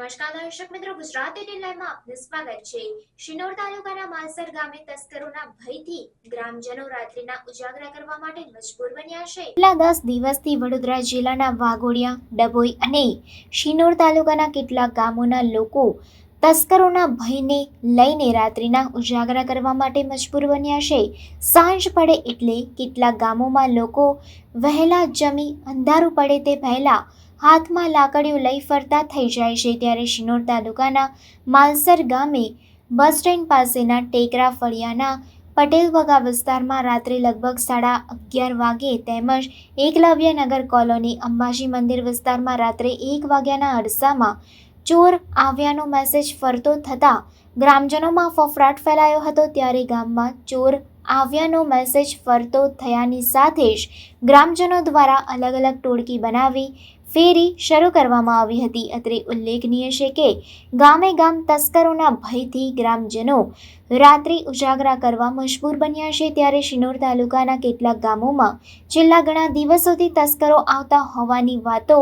નમસ્કાર દર્શક મિત્રો, ગુજરાત એટીન આપનું સ્વાગત છે. શિનોર તાલુકાના માલસર ગામે તસ્કરોના ભયથી ગ્રામજનો રાત્રિના ઉજાગરા કરવા માટે મજબૂર બન્યા છે. છેલ્લા દસ દિવસથી વડોદરા જિલ્લાના વાઘોડિયા, ડભોઈ અને શિનોર તાલુકાના કેટલાક ગામોના લોકો તસ્કરોના ભયને લઈને રાત્રિના ઉજાગરા કરવા માટે મજબૂર બન્યા છે. સાંજ પડે એટલે કેટલાક ગામોમાં લોકો વહેલા જમી અંધારું પડે તે પહેલાં હાથમાં લાકડીઓ લઈ ફરતા થઈ જાય છે. ત્યારે શિનોર તાલુકાના માલસર ગામે બસ સ્ટેન્ડ પાસેના ટેકરા ફળિયાના પટેલ વગા વિસ્તારમાં રાત્રે લગભગ સાડા અગિયાર વાગે તેમજ એકલવ્યનગર કોલોની અંબાજી મંદિર વિસ્તારમાં રાત્રે એક વાગ્યાના અરસામાં ચોર આવ્યાનો મેસેજ ફરતો થતાં ગ્રામજનોમાં ફફડાટ ફેલાયો હતો ત્યારે ગામમાં ચોર આવ્યાનો મેસેજ ફરતો થયાની સાથે જ ગ્રામજનો દ્વારા અલગ અલગ ટોળકી બનાવી ફેરી શરૂ કરવામાં આવી હતી. અત્રે ઉલ્લેખનીય છે કે ગામે ગામ તસ્કરોના ભયથી ગ્રામજનો રાત્રિ ઉજાગરા કરવા મજબૂર બન્યા છે. ત્યારે શિનોર તાલુકાના કેટલાક ગામોમાં છેલ્લા ઘણા દિવસોથી તસ્કરો આવતા હોવાની વાતો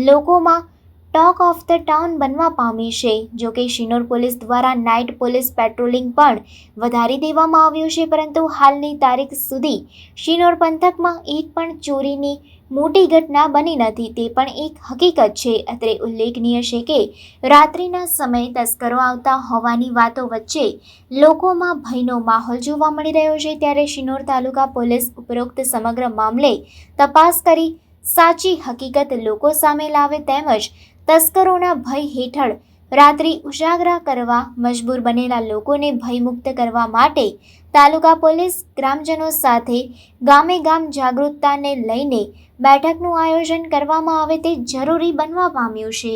લોકોમાં ટોક ઓફ ધ ટાઉન બનવા પામી છે, જો કે શિનોર પોલીસ દ્વારા નાઇટ પોલીસ પેટ્રોલિંગ પણ વધારી દેવામાં આવ્યું છે, પરંતુ હાલની તારીખ સુધી શિનોર પંથકમાં એક પણ ચોરીની મોટી ઘટના બની નથી, તે પણ એક હકીકત છે. અત્રે ઉલ્લેખનીય છે કે રાત્રિના સમયે તસ્કરો આવતા હોવાની વાતો વચ્ચે લોકોમાં ભયનો માહોલ જોવા મળી રહ્યો છે, ત્યારે શિનોર તાલુકા પોલીસ ઉપરોક્ત સમગ્ર મામલે તપાસ કરી સાચી હકીકત લોકો સામે લાવે તેમજ તસ્કરોના ભય હેઠળ રાત્રિ ઉજાગરા કરવા મજબૂર બનેલા લોકોને ભયમુક્ત કરવા માટે તાલુકા પોલીસ ગ્રામજનો સાથે ગામે ગામ જાગૃતતાને લઈને બેઠકનું આયોજન કરવામાં આવે તે જરૂરી બનવા પામ્યું છે.